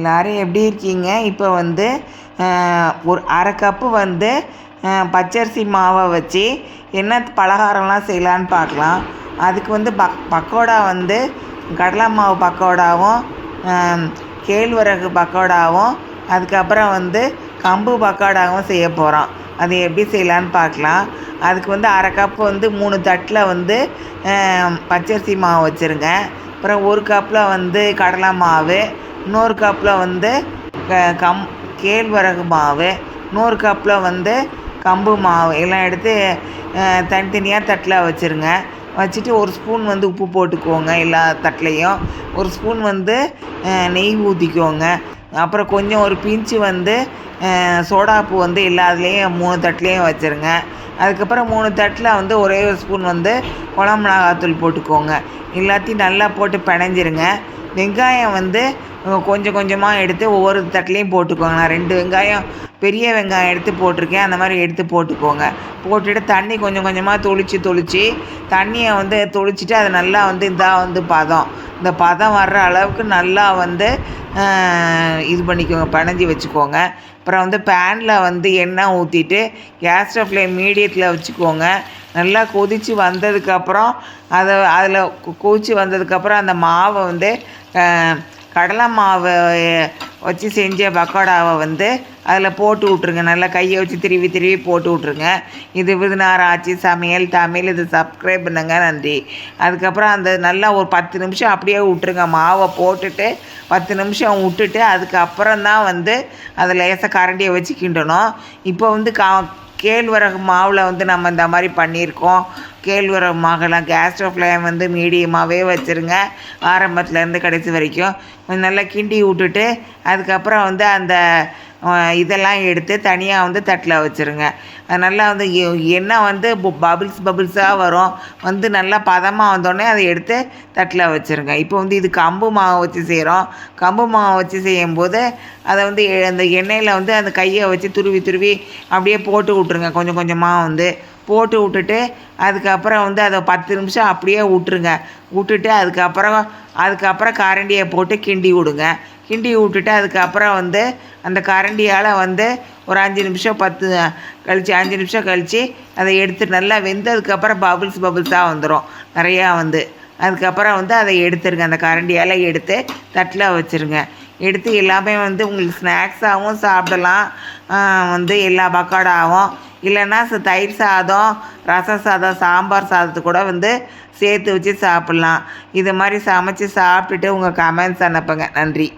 எல்லாரும் எப்படி இருக்கீங்க? இப்போ வந்து ஒரு அரை கப்பு வந்து பச்சரிசி மாவை வச்சு என்ன பலகாரம்லாம் செய்யலான்னு பார்க்கலாம். அதுக்கு வந்து பக் பக்கோடா வந்து கடலை மாவு பக்கோடாவும் கேழ்வரகு பக்கோடாவும் அதுக்கப்புறம் வந்து கம்பு பக்கோடாவும் செய்ய போகிறோம் அது எப்படி செய்யலான்னு பார்க்கலாம். அதுக்கு வந்து அரை கப்பு வந்து மூணு தட்டில் வந்து பச்சரிசி மாவு வச்சுருங்க. அப்புறம் ஒரு கப்பில் வந்து கடலை மாவு இன்னொரு கப்பில் வந்து க- கம் கேழ்வரகு மாவு இன்னொரு கப்பில் வந்து கம்பு மாவு எல்லாம் எடுத்து தனித்தனியாக தட்டில் வச்சுருங்க. வச்சுட்டு ஒரு ஸ்பூன் வந்து உப்பு போட்டுக்கோங்க எல்லா தட்டிலையும். ஒரு ஸ்பூன் வந்து நெய் ஊற்றிக்கோங்க அப்புறம் கொஞ்சம் ஒரு பிஞ்சு வந்து சோடாப்பு வந்து எல்லாத்துலேயும் மூணு தட்டிலையும் வச்சுருங்க. அதுக்கப்புறம் மூணு தட்டில் வந்து ஒரே ஒரு ஸ்பூன் வந்து குழம்பு மிளகாத்தூள் போட்டுக்கோங்க. எல்லாத்தையும் நல்லா போட்டு பிணைஞ்சிருங்க. வெங்காயம் வந்து கொஞ்சம் கொஞ்சமாக எடுத்து ஒவ்வொரு தட்டிலையும் போட்டுக்கோங்க. நான் ரெண்டு வெங்காயம் பெரிய வெங்காயம் எடுத்து போட்டிருக்கேன். அந்த மாதிரி எடுத்து போட்டுக்கோங்க. போட்டுட்டு தண்ணி கொஞ்சம் கொஞ்சமாக தொளிச்சு தொளிச்சு தண்ணியை வந்து தொளிச்சிட்டு அது நல்லா வந்து இதாக வந்து பதம். இந்த பதம் வர்ற அளவுக்கு நல்லா வந்து இது பண்ணிக்கோங்க பனஞ்சி வச்சுக்கோங்க. அப்புறம் வந்து பேனில் வந்து எண்ணெய் ஊற்றிட்டு கேஸ் ஸ்டவ்ல மீடியத்தில் வச்சுக்கோங்க. நல்லா கொதித்து வந்ததுக்கப்புறம் அதை அதில் கொதித்து வந்ததுக்கப்புறம் அந்த மாவை வந்து கடலை மாவை வச்சு செஞ்ச பக்கோடாவை வந்து அதில் போட்டு விட்ருங்க நல்லா கையை வச்சு திருவி திருவி போட்டு விட்ருங்க இது விருதுனார் ஆட்சி சமையல் தமிழ் இது சப்ஸ்கிரைப் பண்ணுங்க. நன்றி. அதுக்கப்புறம் அந்த நல்லா ஒரு பத்து நிமிஷம் அப்படியே விட்ருங்க மாவை போட்டுட்டு பத்து நிமிஷம் விட்டுட்டு அதுக்கப்புறம் தான் வந்து அதை லேசாக கரண்டியை வச்சு கிண்டணும். இப்போ வந்து கா கேழ்வரகு மாவில் வந்து நம்ம இந்த மாதிரி பண்ணியிருக்கோம். கேழ்வரகு மாவெல்லாம் கேஸ் ஸ்டவ்வில் வந்து மீடியமாகவே வச்சுருங்க. ஆரம்பத்துலேருந்து கடைசி வரைக்கும். நல்லா கிண்டி விட்டுட்டு அதுக்கப்புறம் வந்து அந்த இதெல்லாம் எடுத்து தனியாக வந்து தட்டில் வச்சுருங்க. அது நல்லா வந்து எ- எண்ணெய் வந்து பபிள்ஸ் பபிள்ஸாக வரும். வந்து நல்லா பதமாக வந்தோடனே அதை எடுத்து தட்டில் வச்சுருங்க. இப்போ வந்து இது கம்பு மாவை வச்சு செய்கிறோம் கம்பு மாவை வச்சு செய்யும்போது அதை வந்து எ- அந்த எண்ணெயில் வந்து அந்த கையை வச்சு துருவி துருவி அப்படியே போட்டு விட்ருங்க கொஞ்சம் கொஞ்சமாக வந்து போட்டு விட்டுட்டு அதுக்கப்புறம் வந்து அதை பத்து நிமிஷம் அப்படியே விட்ருங்க விட்டுட்டு அதுக்கப்புறம் அதுக்கப்புறம் கரண்டியை போட்டு கிண்டி விடுங்க. கிண்டி விட்டுட்டு அதுக்கப்புறம் வந்து அந்த கரண்டியால் வந்து ஒரு அஞ்சு நிமிஷம் பத்து கழிச்சு அஞ்சு நிமிஷம் கழித்து அதை எடுத்து நல்லா வெந்ததுக்கப்புறம் பபுள்ஸ் பபுள்ஸாக வந்துடும் நிறையா வந்து. அதுக்கப்புறம் வந்து அதை எடுத்துருங்க. அந்த கரண்டியால் எடுத்து தட்டில் வச்சுருங்க. எடுத்து எல்லாமே வந்து உங்களுக்கு ஸ்நாக்ஸாகவும் சாப்பிடலாம். வந்து எல்லா பக்கோடாவும். இல்லைன்னா தயிர் சாதம் ரச சாதம் சாம்பார் சாதத்து கூட வந்து சேர்த்து வச்சு சாப்பிட்லாம். இது மாதிரி சமைச்சு சாப்பிட்டுட்டு உங்கள் கமெண்ட்ஸ் அனுப்புங்க. நன்றி.